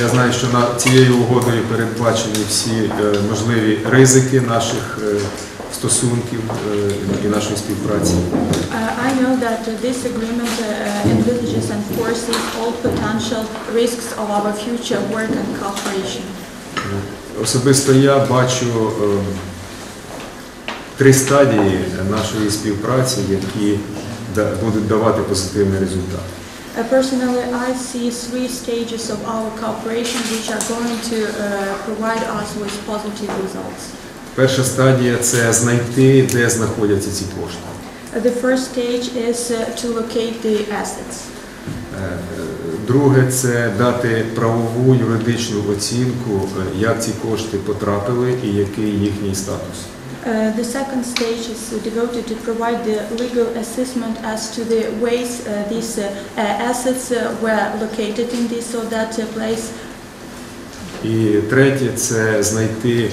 Я знаю, що на цією угодою передбачені всі е, можливі ризики наших е, стосунків е, і нашої співпраці. Uh, I know that this agreement uh, envisages and foresees all potential risks of our future work and cooperation. Особисто я бачу е, три стадії нашої співпраці, які будуть давати позитивний результат. Uh, Personally, I see three stages of our cooperation which are going to uh, provide us with positive results. Перша стадія це знайти, де знаходяться ці кошти. Uh, The first stage is uh, to locate the assets. Е, е, Друге це дати правову юридичну оцінку, е, як ці кошти потрапили і який їхній статус. Uh, The second stage is devoted to provide the legal assessment as to the ways uh, these uh, uh, assets uh, were located in this or that uh, place. І третє це знайти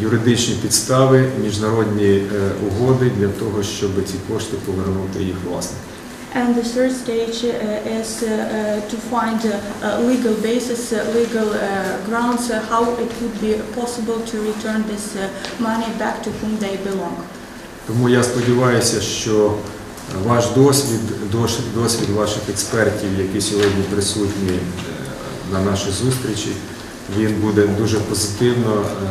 юридичні підстави, міжнародні е, угоди для того, щоб ці кошти повернути їх власникам. And the third stage uh, is uh, uh, to find a legal basis, uh, legal uh, grounds, uh, how it would be possible to return this uh, money back to whom they belong. Тому я сподіваюся, що ваш досвід, дос- досвід ваших експертів, які сьогодні присутні е, на нашій зустрічі, він буде дуже позитивно е,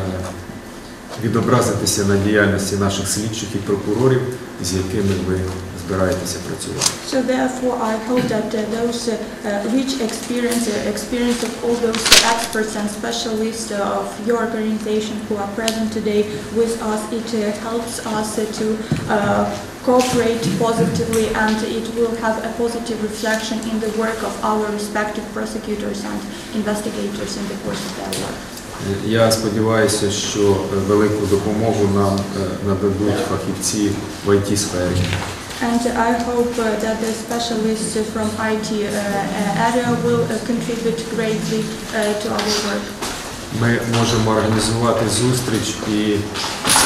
відобразитися на діяльності наших слідчих і прокурорів, з якими ви збираєтеся працювати. So therefore, I hope that uh, those uh, uh, rich experience, uh, experience of all those uh, experts and specialists uh, of your organization who are present today with us, it uh, helps us uh, to uh, cooperate positively and it will have a positive reflection in the work of our respective prosecutors and investigators in the course of their work. Я сподіваюся, що велику допомогу нам е, нададуть фахівці в it сфері And I hope uh, that the specialists from IT uh, area will uh, contribute greatly to our work. Ми можемо організувати зустріч і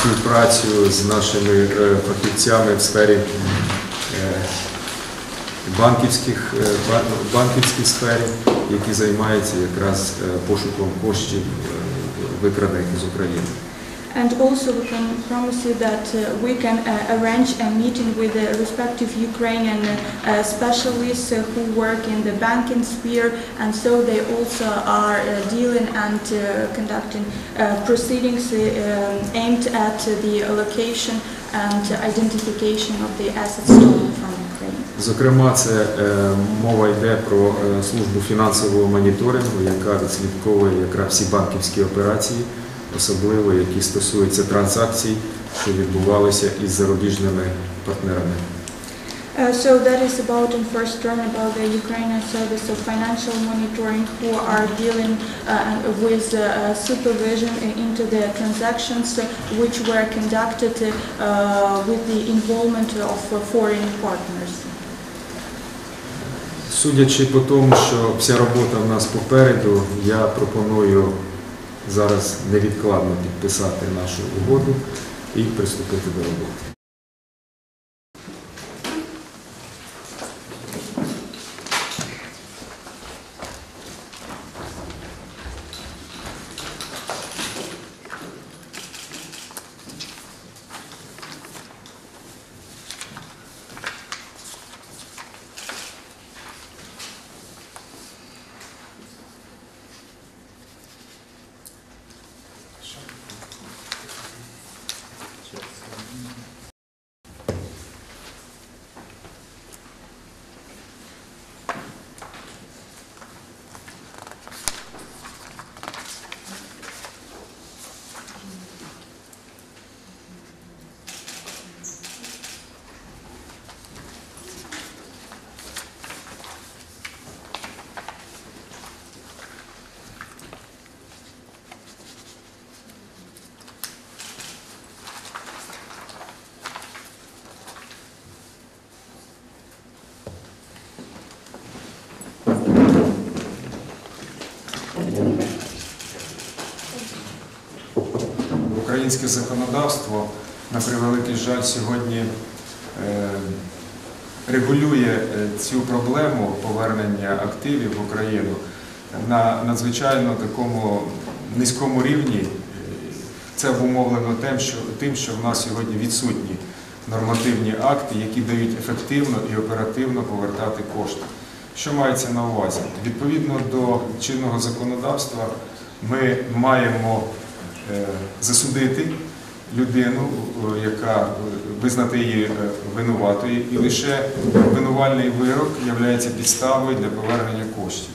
співпрацю з нашими е, фахівцями в сфері е, банківських, е, банківській сфері, які займаються якраз пошуком коштів, викрадених з України. And also we can promise you that uh, we can uh, arrange a meeting with the respective Ukrainian uh, uh, specialists uh, who work in the banking sphere and so they also are uh, dealing and uh, conducting uh, proceedings uh, um, aimed at uh, the location and identification of the assets stolen from Ukraine. Зокрема, це е, мова йде про е, службу фінансового моніторингу, яка відслідковує якраз всі банківські операції, особливо які стосуються транзакцій, що відбувалися із зарубіжними партнерами. Uh, so that is about in first term about the Ukrainian service of financial monitoring who are dealing uh, with uh, supervision into the transactions uh, which were conducted uh, with the involvement of uh, foreign partners. Судячи по тому, що вся робота в нас попереду, я пропоную зараз невідкладно підписати нашу угоду і приступити до роботи. Українське законодавство, на превеликий жаль, сьогодні е, регулює е, цю проблему повернення активів в Україну на надзвичайно такому низькому рівні. Це обумовлено тим, що, в нас сьогодні відсутні нормативні акти, які дають ефективно і оперативно повертати кошти. Що мається на увазі? Відповідно до чинного законодавства, ми маємо засудити людину, е, яка е, визнати її е, винуватою, і лише винувальний вирок є підставою для повернення коштів.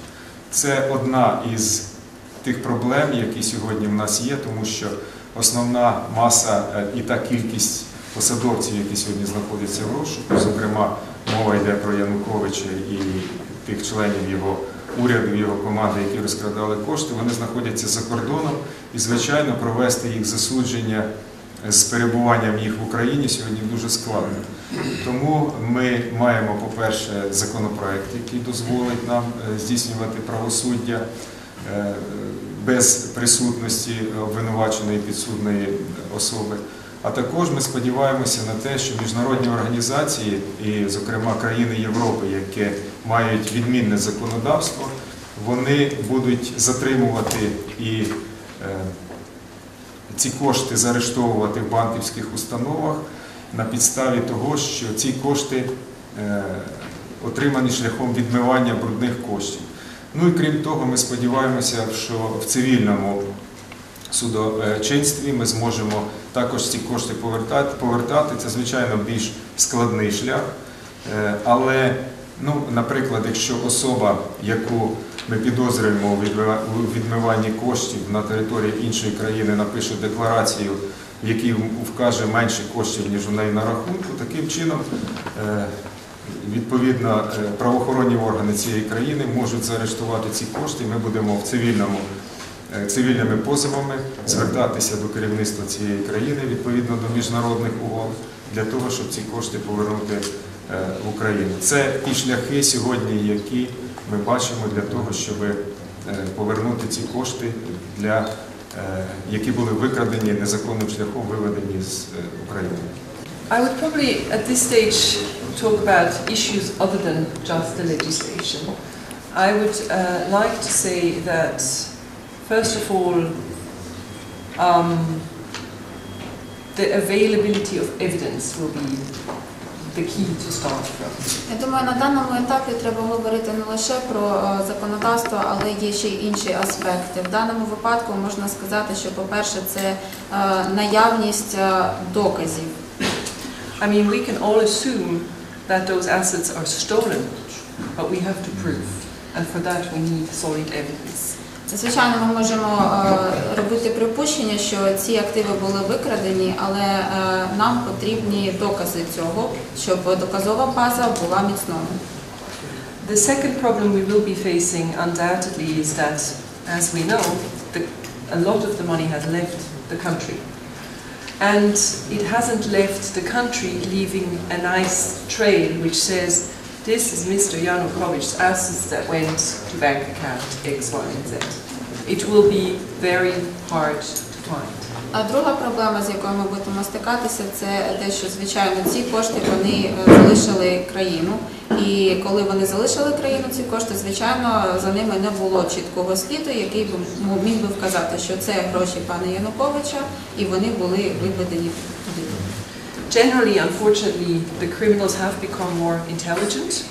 Це одна із тих проблем, які сьогодні в нас є, тому що основна маса е, і та кількість посадовців, які сьогодні знаходяться в розшуку, зокрема, мова йде про Януковича і тих членів його уряду, його команди, які розкрадали кошти, вони знаходяться за кордоном, і, звичайно, провести їх засудження з перебуванням їх в Україні сьогодні дуже складно. Тому ми маємо, по-перше, законопроект, який дозволить нам е, здійснювати правосуддя е, без присутності обвинуваченої підсудної особи. А також ми сподіваємося на те, що міжнародні організації, і, зокрема, країни Європи, які мають відмінне законодавство, вони будуть затримувати і е, ці кошти заарештовувати в банківських установах на підставі того, що ці кошти е, отримані шляхом відмивання брудних коштів. Ну і крім того, ми сподіваємося, що в цивільному судочинстві ми зможемо також ці кошти повертати. Це, звичайно, більш складний шлях. Е, Але, ну, наприклад, якщо особа, яку ми підозрюємо у відмиванні коштів на території іншої країни, напише декларацію, в якій вкаже менше коштів, ніж у неї на рахунку, таким чином е, відповідно е, правоохоронні органи цієї країни можуть заарештувати ці кошти. Ми будемо в цивільному цивільними позовами звертатися до керівництва цієї країни відповідно до міжнародних угод для того, щоб ці кошти повернути е, в Україну. Це ті шляхи сьогодні, які ми бачимо для того, щоб е, повернути ці кошти, для, е, які були викрадені незаконним шляхом, виведені з е, України. I would probably at this stage talk about issues other than just the legislation. I would uh, like to say that, first of all, um, the availability of evidence will be the key to start from. Я думаю, на даному етапі треба говорити не лише про е, законодавство, але є ще й інші аспекти. В даному випадку можна сказати, що, по-перше, це е, наявність е, доказів. I mean, we can all assume that those assets are stolen, but we have to prove, and for that we need solid evidence. Звичайно, ми можемо е, робити припущення, що ці активи були викрадені, але е, нам потрібні докази цього, щоб доказова база була міцною. The second problem we will be facing undoubtedly is that, as we know, the, a lot of the money has left the country. And it hasn't left the country leaving a nice trail which says, this is Mr. Yanukovych's assets that went to bank account X, Y, and Z. It will be very hard to find. А друга проблема, з якою ми будемо стикатися, це те, що звичайно ці кошти вони е, залишили країну. І коли вони залишили країну, ці кошти, звичайно, за ними не було чіткого сліду, який би міг би вказати, що це гроші пана Януковича, і вони були виведені. Generally, unfortunately, the criminals have become more intelligent,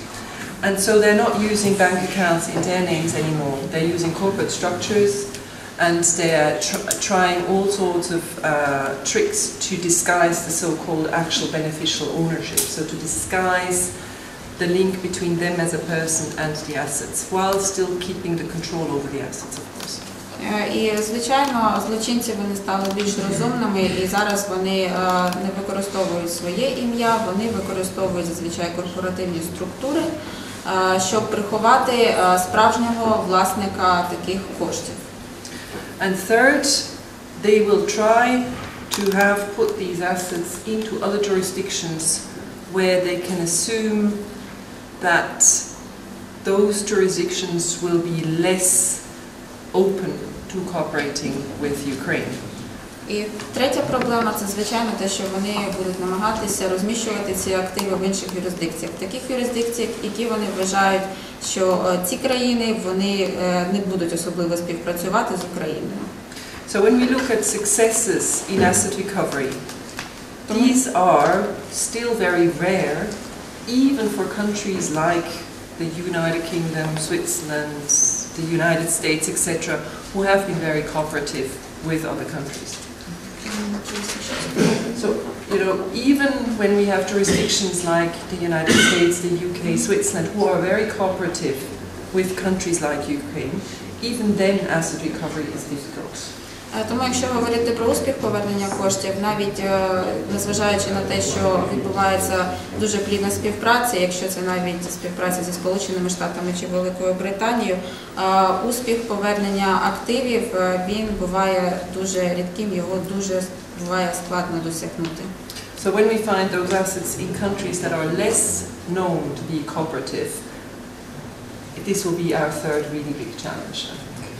and so they're not using bank accounts in their names anymore. They're using corporate structures, and they're tr- trying all sorts of uh, tricks to disguise the so-called actual beneficial ownership. So to disguise the link between them as a person and the assets, while still keeping the control over the assets, of course. Е, І звичайно, злочинці вони стали більш розумними, і зараз вони е, не використовують своє ім'я, вони використовують зазвичай корпоративні структури, е, щоб приховати справжнього власника таких коштів. And third, they will try to have put these assets into other jurisdictions where they can assume that those jurisdictions will be less open to cooperating with Ukraine. І третя проблема це звичайно те, що вони будуть намагатися розміщувати ці активи в інших юрисдикціях, в таких юрисдикціях, які вони вважають, що е, ці країни вони е, не будуть особливо співпрацювати з Україною. So when we look at successes in asset recovery, these are still very rare, even for countries like the United Kingdom, Switzerland, the United States, etc., who have been very cooperative with other countries. So, you know, even when we have jurisdictions like the United States, the UK, Switzerland, who are very cooperative with countries like Ukraine, even then asset recovery is difficult. Е, Тому, якщо говорити про успіх повернення коштів, навіть е, незважаючи на те, що відбувається дуже плідна співпраця, якщо це навіть співпраця зі Сполученими Штатами чи Великою Британією, е, успіх повернення активів він буває дуже рідким, його дуже буває складно досягнути. So when we find those assets in countries that are less known to be cooperative, this will be our third really big challenge.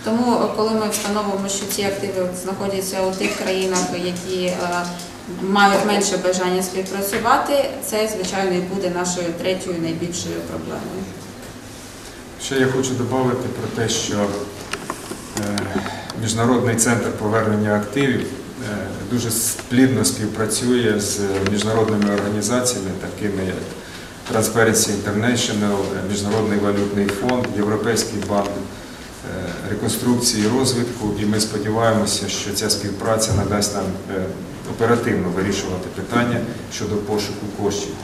Тому, е, коли ми встановимо, що ці активи знаходяться у тих країнах, які е, мають менше бажання співпрацювати, це звичайно і буде нашою третьою найбільшою проблемою. Ще я хочу додати про те, що е, Міжнародний центр повернення активів дуже плідно співпрацює з міжнародними організаціями, такими як Transparency International, Міжнародний валютний фонд, Європейський банк реконструкції і розвитку. І ми сподіваємося, що ця співпраця надасть нам е, оперативно вирішувати питання щодо пошуку коштів.